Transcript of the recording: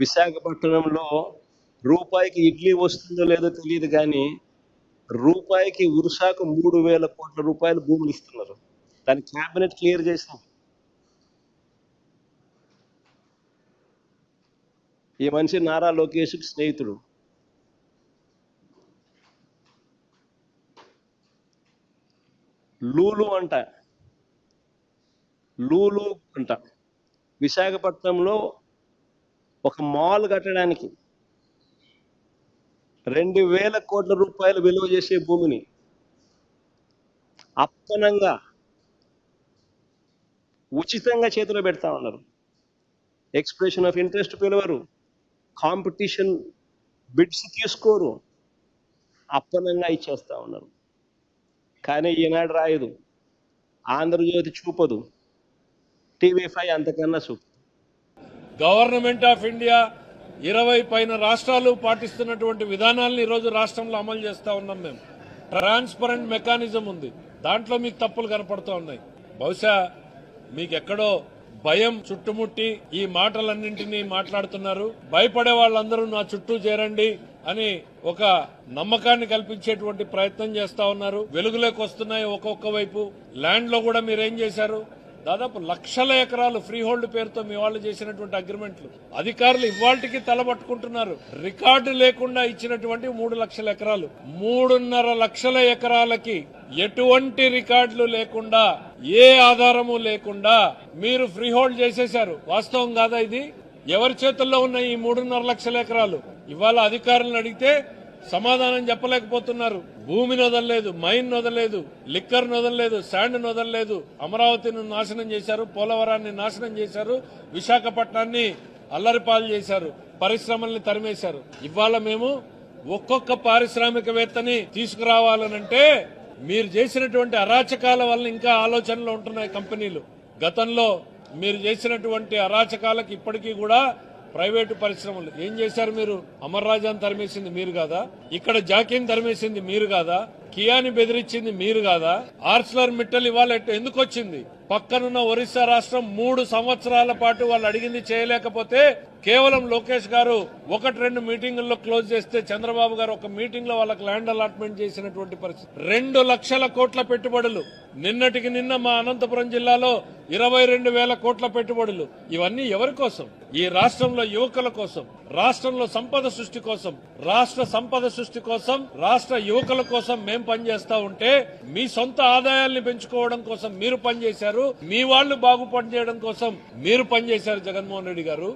విశాఖపట్నంలో రూపాయికి ఇడ్లీ వస్తుందో లేదో తెలియదు కానీ రూపాయికి ఉరుసాకు మూడు వేల కోట్ల రూపాయలు భూములు ఇస్తున్నారు. దాని క్యాబినెట్ క్లియర్ చేసాం ఈ మనిషి నారా లోకేష్కి స్నేహితుడు. లూలు అంట. లూలు అంట. విశాఖపట్నంలో ఒక మాల్ కట్టడానికి రెండు వేల కోట్ల రూపాయలు విలువ చేసే భూమిని అప్పనంగా ఉచితంగా చేతిలో పెడతా ఉన్నారు. ఎక్స్ప్రెషన్ ఆఫ్ ఇంట్రెస్ట్ పిలవరు. కాంపిటీషన్ బిడ్స్ తీసుకోరు. అప్పనంగా ఇచ్చేస్తా ఉన్నారు. కానీ ఈనాడు రాయదు. ఆంధ్రజ్యోతి చూపదు. టీవీ ఫైవ్ అంతకన్నా చూపు గవర్నమెంట్ ఆఫ్ ఇండియా ఇరవై పైన రాష్ట్రాలు పాటిస్తున్నటువంటి విధానాలను ఈరోజు రాష్ట్రంలో అమలు చేస్తా ఉన్నాం మేము. ట్రాన్స్పరెంట్ మెకానిజం ఉంది. దాంట్లో మీకు తప్పులు కనపడుతూ ఉన్నాయి. బహుశా మీకు ఎక్కడో భయం చుట్టుముట్టి ఈ మాటలన్నింటినీ మాట్లాడుతున్నారు. భయపడే వాళ్ళందరూ నా చుట్టూ చేరండి అని ఒక నమ్మకాన్ని కల్పించేటువంటి ప్రయత్నం చేస్తా ఉన్నారు. వెలుగులోకి వస్తున్నాయి ఒక్కొక్క వైపు. ల్యాండ్లో కూడా మీరేం చేశారు? దాదాపు లక్షల ఎకరాలు ఫ్రీ హోల్డ్ పేరుతో మీ వాళ్ళు చేసినటువంటి అగ్రిమెంట్లు. అధికారులు ఇవాళకి తలబట్టుకుంటున్నారు రికార్డు లేకుండా ఇచ్చినటువంటి మూడు లక్షల ఎకరాలు. మూడున్నర లక్షల ఎకరాలకి ఎటువంటి రికార్డులు లేకుండా ఏ ఆధారము లేకుండా మీరు ఫ్రీ హోల్డ్ చేసేశారు. వాస్తవం కాదా ఇది? ఎవరి చేతుల్లో ఉన్న ఈ మూడున్నర లక్షల ఎకరాలు? ఇవాళ అధికారులను అడిగితే సమాధానం చెప్పలేకపోతున్నారు. భూమిని వదలలేదు మైన్ వదలలేదు లిక్కర్ వదలలేదు శాండ్ వదలలేదు. అమరావతిని నాశనం చేశారు పోలవరాన్ని నాశనం చేశారు విశాఖపట్నాన్ని అల్లరిపాలు చేశారు పరిశ్రమల్ని తరిమేశారు. ఇవాళ మేము ఒక్కొక్క పారిశ్రామికవేత్తని తీసుకురావాలనంటే మీరు చేసినటువంటి అరాచకాల వల్ల ఇంకా ఆలోచనలు ఉంటున్నాయి కంపెనీలు. గతంలో మీరు చేసినటువంటి అరాచకాలకు ఇప్పటికీ కూడా ప్రైవేటు పరిశ్రమలు. ఏం చేశారు మీరు? అమర్ రాజాని తరిమేసింది మీరు కాదా? ఇక్కడ జాకీని తరిమేసింది మీరు కాదా? కియాని బెదిరించింది మీరు కాదా? ఆర్స్లర్ మిట్టల్ ఇవాళ ఎందుకు వచ్చింది పక్కనున్న ఒరిస్సా రాష్ట్రం మూడు సంవత్సరాల పాటు వాళ్ళు అడిగింది చేయలేకపోతే కేవలం లోకేష్ గారు ఒకటి రెండు మీటింగుల్లో క్లోజ్ చేస్తే చంద్రబాబు గారు ఒక మీటింగ్లో వాళ్ళకి ల్యాండ్ అలాట్మెంట్ చేసినటువంటి పరిస్థితి. రెండు లక్షల కోట్ల పెట్టుబడులు. నిన్నటికి నిన్న మా అనంతపురం జిల్లాలో ఇరవై రెండు వేల కోట్ల పెట్టుబడులు. ఇవన్నీ ఎవరి కోసం? ఈ రాష్ట్రంలో యువకుల కోసం రాష్ట్రంలో సంపద సృష్టి కోసం రాష్ట్ర సంపద సృష్టి కోసం రాష్ట్ర యువకుల కోసం మేం పనిచేస్తా ఉంటే మీ సొంత ఆదాయాల్ని పెంచుకోవడం కోసం మీరు పనిచేశారు. మీ వాళ్ళు బాగుపడి చేయడం కోసం మీరు పనిచేశారు జగన్మోహన్ రెడ్డి గారు.